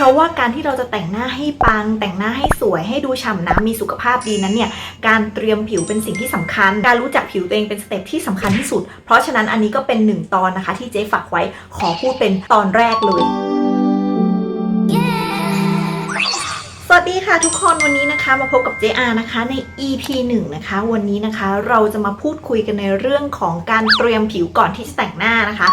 เพราะว่าการที่เราจะแต่งหน้าให้ปัง แต่งหน้าให้สวยให้ดูฉ่ำน้ำมีสุขภาพดีนั้นเนี่ยการเตรียมผิวเป็นสิ่งที่สำคัญ การรู้จักผิวตัวเองเป็นสเต็ปที่สำคัญที่สุด เพราะฉะนั้นอันนี้ก็เป็นหนึ่งตอนนะคะ ที่เจ๊ฝากไว้ขอพูดเป็นตอนแรกเลยสวัสดีค่ะทุกคนวันนี้นะคะมาพบกับเจอานะคะใน EP 1 นะคะ วันนี้นะคะเราจะมาพูดคุยกันในเรื่องของการเตรียมผิวก่อนที่จะแต่งหน้านะคะ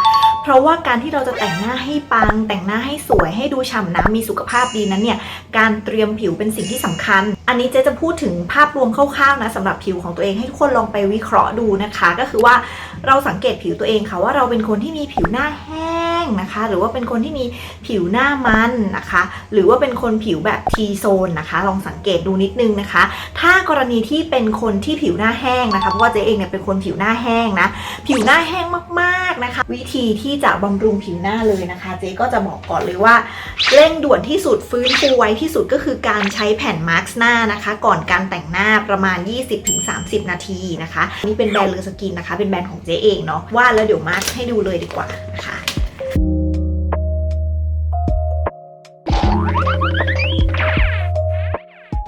เพราะว่าการที่เราจะแต่งหน้าให้ปัง แต่งหน้าให้สวยให้ดูฉ่ำน้ำมีสุขภาพดีนั้นเนี่ยการเตรียมผิวเป็นสิ่งที่สำคัญ อันนี้เจ๊จะพูดถึงภาพรวมคร่าวๆนะสำหรับผิวของตัวเองให้ทุกคนลองไปวิเคราะห์ดูนะคะ ก็คือว่าเราสังเกตผิวตัวเองค่ะว่าเราเป็นคนที่มีผิวหน้าแห้งนะคะ หรือว่าเป็นคนที่มีผิวหน้ามันนะคะ หรือว่าเป็นคนผิวแบบ T โซนนะคะ ลองสังเกตดูนิดนึงนะคะ ถ้ากรณีที่เป็นคนที่ผิวหน้าแห้งนะคะเพราะว่าเจ๊เองเนี่ยเป็นคนผิวหน้าแห้งนะผิวหน้าแห้งมากๆนะคะ วิธีที่จะบำรุงผิวหน้าเลยนะคะ เจ๊ก็จะบอกก่อนเลยว่าเร่งด่วนที่สุดฟื้นฟูไวที่สุดก็คือการใช้แผ่นมาร์กหน้านะคะ ก่อนการแต่งหน้าประมาณ 20-30 นาทีนะคะ นี่เป็นแบรนด์เลอสกินนะคะ เป็นแบรนด์ของเจ๊เองเนาะว่าแล้วเดี๋ยวมาร์กให้ดูเลยดีกว่านะคะ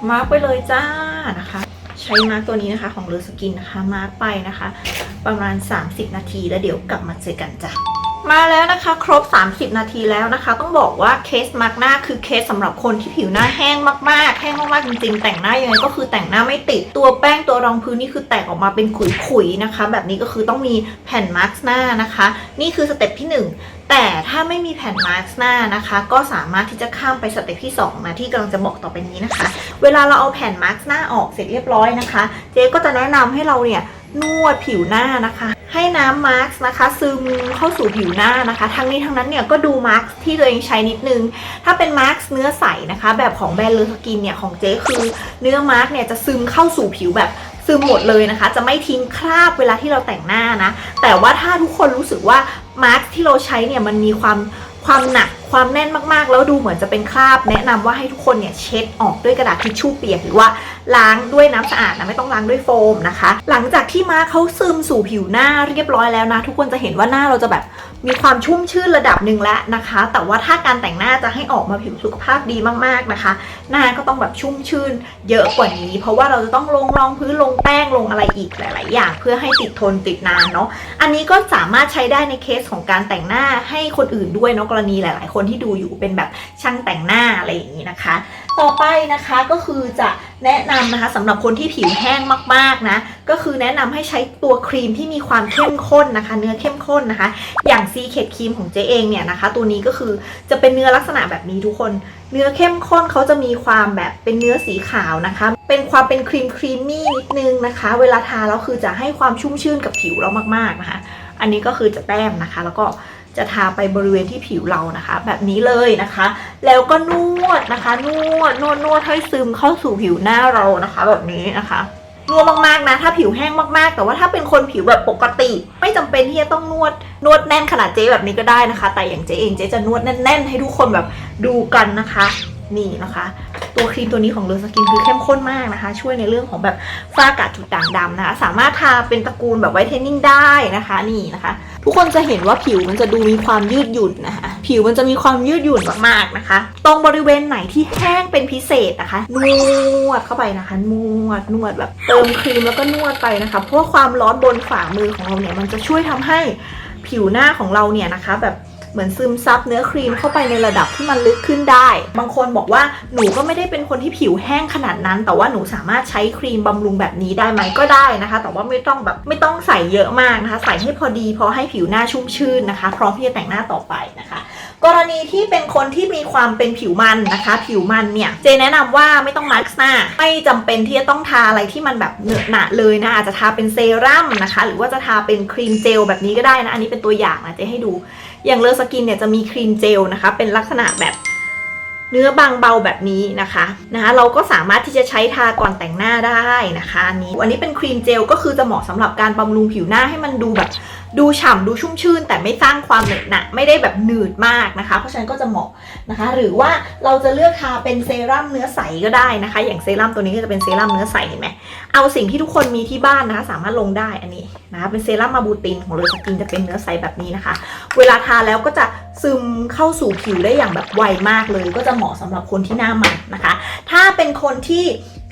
มาร์กไปเลยจ้านะคะ ใช้มาร์กตัวนี้นะคะของเลอสกินนะคะ มาร์กไปนะคะ ประมาณ 30 นาทีแล้วเดี๋ยวกลับมาเจอกันจ้ะ มาแล้วนะคะครบ 30 นาทีแล้วนะคะ ต้องบอกว่าเคสมาร์กหน้าคือเคสสำหรับคนที่ผิวหน้าแห้งมากๆ แห้งมากๆจริงๆ แต่งหน้ายังไงก็คือแต่งหน้าไม่ติดตัวแป้งตัวรองพื้นนี่คือแตกออกมาเป็นขุยๆนะคะ แบบนี้ก็คือต้องมีแผ่นมาร์กหน้านะคะ นี่คือสเต็ปที่หนึ่งแต่ถ้าไม่มีแผ่นมาร์กหน้านะคะ ก็สามารถที่จะข้ามไปสเต็ปที่2นะที่กำลังจะบอกต่อไปนี้นะคะ เวลาเราเอาแผ่นมาร์กหน้าออกเสร็จเรียบร้อยนะคะ เจ๊ก็จะแนะนำให้เราเนี่ยนวดผิวหน้านะคะ ให้น้ำมาร์กนะคะ ซึมเข้าสู่ผิวหน้านะคะ ทั้งนี้ทั้งนั้นเนี่ยก็ดูมาร์กที่ตัวเองใช้นิดนึง ถ้าเป็นมาร์กเนื้อใสนะคะ แบบของแบรนด์เลอสกินเนี่ยของเจ๊คือเนื้อมาร์กเนี่ยจะซึมเข้าสู่ผิวแบบซึมหมดเลยนะคะ จะไม่ทิ้งคราบเวลาที่เราแต่งหน้านะ แต่ว่าถ้าทุกคนรู้สึกว่ามาร์กที่เราใช้เนี่ยมันมีความความหนัก ความแน่นมากๆ แล้วดูเหมือนจะเป็นคราบ แนะนำว่าให้ทุกคนเนี่ยเช็ดออกด้วยกระดาษทิชชู่เปียกหรือว่าล้างด้วยน้ำสะอาดนะไม่ต้องล้างด้วยโฟมนะคะ หลังจากที่มาเขาซึมสู่ผิวหน้าเรียบร้อยแล้วนะ ทุกคนจะเห็นว่าหน้าเราจะแบบมีความชุ่มชื่นระดับหนึ่งแล้วนะคะ แต่ว่าถ้าการแต่งหน้าจะให้ออกมาผิวสุขภาพดีมากๆนะคะ หน้าก็ต้องแบบชุ่มชื่นเยอะกว่านี้ เพราะว่าเราจะต้องลงรองพื้นลงแป้งลงอะไรอีกหลาย ๆ อย่าง เพื่อให้ติดทนติดนานเนาะ อันนี้ก็สามารถใช้ได้ในเคสของการแต่งหน้าให้คนอื่นด้วยเนาะกรณีหลาย ๆ คนที่ดูอยู่เป็นแบบช่างแต่งหน้าอะไรอย่างนี้นะคะ ต่อไปนะคะก็คือจะแนะนำนะคะสำหรับคนที่ผิวแห้งมาก ๆ นะ ก็คือแนะนำให้ใช้ตัวครีมที่มีความเข้มข้นนะคะ เนื้อเข้มข้นนะคะ อย่างซีเคดครีมของเจ๊เองเนี่ยนะคะ ตัวนี้ก็คือจะเป็นเนื้อลักษณะแบบนี้ทุกคน เนื้อเข้มข้นเขาจะมีความแบบเป็นเนื้อสีขาวนะคะ เป็นความเป็นครีมครีมมี่นิดนึงนะคะ เวลาทาแล้วคือจะให้ความชุ่มชื่นกับผิวเรามากๆนะคะ อันนี้ก็คือจะแต้มนะคะ แล้วก็จะทาไปบริเวณที่ผิวเรานะคะ แบบนี้เลยนะคะ แล้วก็นวดนะคะ นวดนวดนวดให้ซึมเข้าสู่ผิวหน้าเรานะคะ แบบนี้นะคะ วดมากๆนะ ถ้าผิวแห้งมากๆ แต่ว่าถ้าเป็นคนผิวแบบปกติ ไม่จำเป็นที่จะต้องนวดนวดแน่นขนาดเจ๊แบบนี้ก็ได้นะคะ แต่อย่างเจ๊เองเจ๊จะนวดแน่นๆ ให้ทุกคนแบบดูกันนะคะ นี่นะคะ ตัวครีมตัวนี้ของเลอสกินคือเข้มข้นมากนะคะ ช่วยในเรื่องของแบบฝ้ากระจุดด่างดำนะคะ สามารถทาเป็นตระกูลแบบไวท์เทนนิ่งได้นะคะ นี่นะคะ ทุกคนจะเห็นว่าผิวมันจะดูมีความยืดหยุ่นนะคะ ผิวมันจะมีความยืดหยุ่นมากๆนะคะ ตรงบริเวณไหนที่แห้งเป็นพิเศษนะคะ นวดเข้าไปนะคะ นวดนวดแบบเติมครีมแล้วก็นวดไปนะคะ เพราะว่าความร้อนบนฝ่ามือของเราเนี่ยมันจะช่วยทำให้ผิวหน้าของเราเนี่ยนะคะแบบ เหมือนซึมซับเนื้อครีมเข้าไปในระดับที่มันลึกขึ้นได้ บางคนบอกว่าหนูก็ไม่ได้เป็นคนที่ผิวแห้งขนาดนั้น แต่ว่าหนูสามารถใช้ครีมบำรุงแบบนี้ได้ไหมก็ได้นะคะ แต่ว่าไม่ต้องแบบไม่ต้องใส่เยอะมากนะคะ ใส่ให้พอดีพอให้ผิวหน้าชุ่มชื่นนะคะ พร้อมที่จะแต่งหน้าต่อไปนะคะกรณีที่เป็นคนที่มีความเป็นผิวมันนะคะ ผิวมันเนี่ยเจแนะนำว่าไม่ต้องมาร์กหน้า ไม่จำเป็นที่จะต้องทาอะไรที่มันแบบเหนอะหนะเลยนะอาจจะทาเป็นเซรั่มนะคะ หรือว่าจะทาเป็นครีมเจลแบบนี้ก็ได้นะ อันนี้เป็นตัวอย่างนะเจให้ดู อย่างเลอสกินเนี่ยจะมีครีมเจลนะคะ เป็นลักษณะแบบ เนื้อบางเบาแบบนี้นะคะนะคะเราก็สามารถที่จะใช้ทาก่อนแต่งหน้าได้นะคะอันนี้อันนี้เป็นครีมเจลก็คือจะเหมาะสำหรับการบำรุงผิวหน้าให้มันดูแบบดูฉ่ำดูชุ่มชื่น แต่ไม่สร้างความเหนอะหนะไม่ได้แบบหนืดมากนะคะ เพราะฉะนั้นก็จะเหมาะนะคะ หรือว่าเราจะเลือกทาเป็นเซรั่มเนื้อใสก็ได้นะคะ อย่างเซรั่มตัวนี้ก็จะเป็นเซรั่มเนื้อใสเห็นไหมเอาสิ่งที่ทุกคนมีที่บ้านนะคะ สามารถลงได้อันนี้นะคะเป็นเซรั่มมาบูตินของเลอสกินจะเป็นเนื้อใสแบบนี้นะคะ เวลาทาแล้วก็จะ ซึมเข้าสู่ผิวได้อย่างแบบไวมากเลย ก็จะเหมาะสำหรับคนที่หน้ามันนะคะ ถ้าเป็นคนที่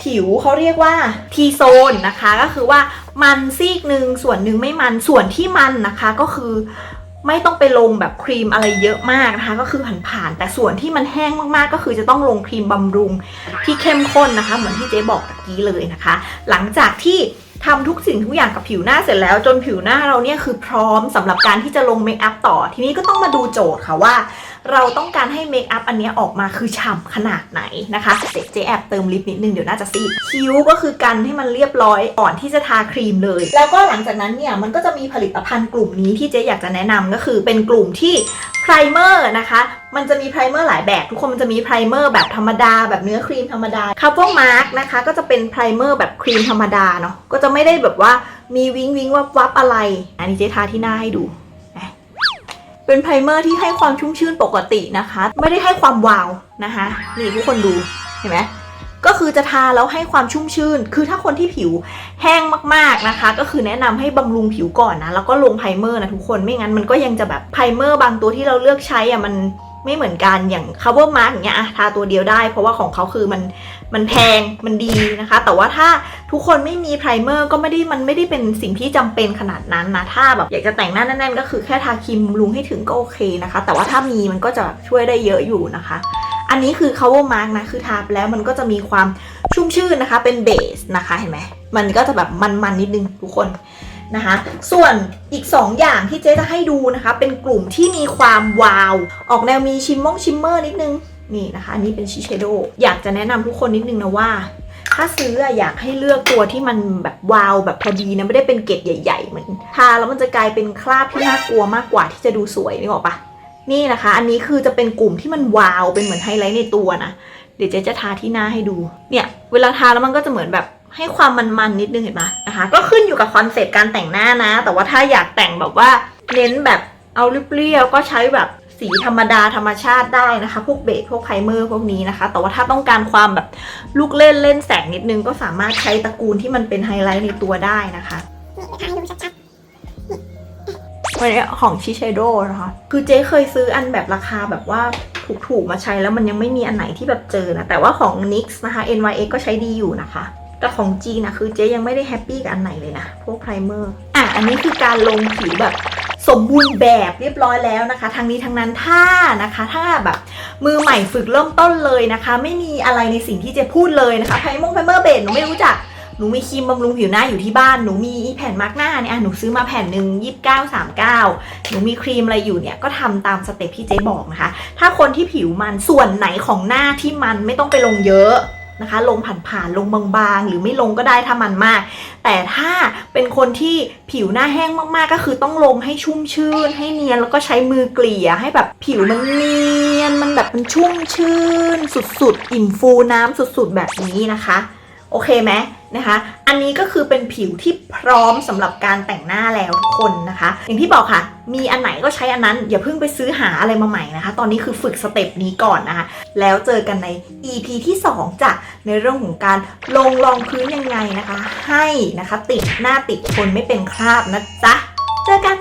ผิวเขาเรียกว่า T โซนนะคะ ก็คือว่ามันซีกหนึ่งส่วนหนึ่งไม่มันส่วนที่มันนะคะก็คือไม่ต้องไปลงแบบครีมอะไรเยอะมากนะคะ ก็คือผ่านๆแต่ส่วนที่มันแห้งมากๆ ก็คือจะต้องลงครีมบำรุงที่เข้มข้นนะคะ เหมือนที่เจ๊บอกตะกี้เลยนะคะ หลังจากที่ ทำทุกสิ่งทุกอย่างกับผิวหน้าเสร็จแล้ว จนผิวหน้าเราเนี่ยคือพร้อมสำหรับการที่จะลงเมคอัพต่อ ทีนี้ก็ต้องมาดูโจทย์ค่ะว่า เราต้องการให้เมคอัพอันนี้ออกมาคือฉ่ำขนาดไหนนะคะเจ๊แอบเติมลิปนิดนึงเดี๋ยวน่าจะซีดคิ้วก็คือกันให้มันเรียบร้อยก่อนที่จะทาครีมเลย แล้วก็หลังจากนั้นเนี่ยมันก็จะมีผลิตภัณฑ์กลุ่มนี้ที่เจ๊อยากจะแนะนำก็คือเป็นกลุ่มที่ไพรเมอร์นะคะ มันจะมีไพรเมอร์หลายแบบ ทุกคนมันจะมีไพรเมอร์แบบธรรมดา แบบเนื้อครีมธรรมดาคาร์บอนมาร์กนะคะ ก็จะเป็นไพรเมอร์แบบครีมธรรมดาเนาะก็จะไม่ได้แบบว่ามีวิงวิงวับวับอะไร อันนี้เจ๊ทาที่หน้าให้ดู เป็นไพรเมอร์ที่ให้ความชุ่มชื่นปกตินะคะ ไม่ได้ให้ความวาวนะคะนี่ทุกคนดูเห็นไหมก็คือจะทาแล้วให้ความชุ่มชื่น คือถ้าคนที่ผิวแห้งมากๆนะคะ ก็คือแนะนำให้บำรุงผิวก่อนนะ แล้วก็ลงไพรเมอร์นะทุกคน ไม่งั้นมันก็ยังจะแบบไพรเมอร์บางตัวที่เราเลือกใช้อะมัน ไม่เหมือนกันอย่าง cover mark อย่างเงี้ยอะทาตัวเดียวได้ เพราะว่าของเขาคือมันมันแพงมันดีนะคะ แต่ว่าถ้าทุกคนไม่มีไพรเมอร์ก็ไม่ได้มันไม่ได้เป็นสิ่งที่จำเป็นขนาดนั้นนะ ถ้าแบบอยากจะแต่งหน้าแน่นๆก็คือแค่ทาครีมบำรุงให้ถึงก็โอเคนะคะ แต่ว่าถ้ามีมันก็จะช่วยได้เยอะอยู่นะคะ อันนี้คือ cover mark นะคือทาแล้วมันก็จะมีความชุ่มชื่นนะคะ เป็นเบสนะคะเห็นไหมมันก็จะแบบมันๆนิดนึงทุกคน นะคะ ส่วนอีก 2 อย่างที่เจ๊จะให้ดูนะคะ เป็นกลุ่มที่มีความวาว ออกแนวมีชิมมงชิมเมอร์นิดนึง นี่นะคะอันนี้เป็นชิเชโด อยากจะแนะนำทุกคนนิดนึงนะว่า ถ้าซื้ออยากให้เลือกตัวที่มันแบบวาวแบบพอดีนะไม่ได้เป็นเกล็ดใหญ่ๆเหมือนทาแล้วมันจะกลายเป็นคราบที่น่ากลัวมากกว่าที่จะดูสวยนึกออกปะนี่นะคะ อันนี้คือจะเป็นกลุ่มที่มันวาวเป็นเหมือนไฮไลท์ในตัวนะเดี๋ยวเจ๊จะทาที่หน้าให้ดู เนี่ย เวลาทาแล้วมันก็จะเหมือนแบบให้ความมันๆนิดนึงเห็นปะ นะคะ ก็ขึ้นอยู่กับคอนเซปต์การแต่งหน้านะ แต่ว่าถ้าอยากแต่งแบบว่าเน้นแบบเอาเรียวๆก็ใช้แบบสีธรรมดาธรรมชาติได้นะคะ พวกเบสพวกไพรเมอร์พวกนี้นะคะ แต่ว่าถ้าต้องการความแบบลูกเล่นเล่นแสงนิดนึงก็สามารถใช้ตระกูลที่มันเป็นไฮไลท์ในตัวได้นะคะนี่นะคะให้ดูชัดวันนี้ของชิเชโดนะคะ คือเจ๊เคยซื้ออันแบบราคาแบบว่าถูกๆมาใช้แล้วมันยังไม่มีอันไหนที่แบบเจอนะ แต่ว่าของ NYX นะคะ NYX ก็ใช้ดีอยู่นะคะ แต่ของ G นนะคือเจ๊ยังไม่ได้แฮปปี้กับอันไหนเลยนะ พวกไพรเมอร์ อะ อันนี้คือการลงผิวแบบสมบูรณ์แบบเรียบร้อยแล้วนะคะทั้งนี้ทั้งนั้นถ้านะคะ ถ้าแบบ มือใหม่ฝึกเริ่มต้นเลยนะคะ ไม่มีอะไรในสิ่งที่เจ๊พูดเลยนะคะไพรมงไพรเมอร์เบสหนูไม่รู้จักหนูมีครีมบำรุงผิวหน้าอยู่ที่บ้าน หนูมีแผ่นมาร์กหน้าเนี่ยอะหนูซื้อมาแผ่นหนึ่งยี่สิบเก้าสามเก้าหนูมีครีมอะไรอยู่เนี่ยก็ทำตามสเต็ปที่เจ๊บอกนะคะ ถ้าคนที่ผิวมันส่วนไหนของหน้าที่มันไม่ต้องไปลงเยอะ นะคะ ลงผ่านๆลงบางๆ หรือไม่ลงก็ได้ถ้ามันมาก แต่ถ้าเป็นคนที่ผิวหน้าแห้งมากๆ ก็คือต้องลงให้ชุ่มชื่น ให้เนียนแล้วก็ใช้มือเกลี่ยให้แบบผิวมันเนียนมันแบบมันชุ่มชื่น สุดๆ อิ่มฟูน้ำสุดๆ แบบนี้นะคะ โอเคไหม นะคะ อันนี้ก็คือเป็นผิวที่พร้อมสำหรับการแต่งหน้าแล้วทุกคนนะคะ อย่างที่บอกค่ะ มีอันไหนก็ใช้อันนั้น อย่าเพิ่งไปซื้อหาอะไรมาใหม่นะคะ ตอนนี้คือฝึกสเต็ปนี้ก่อนนะคะ แล้วเจอกันใน EP ที่2จะในเรื่องของการลงรองพื้นยังไงนะคะ ให้นะคะติดหน้าติดคนไม่เป็นคราบนะจ๊ะ เจอกัน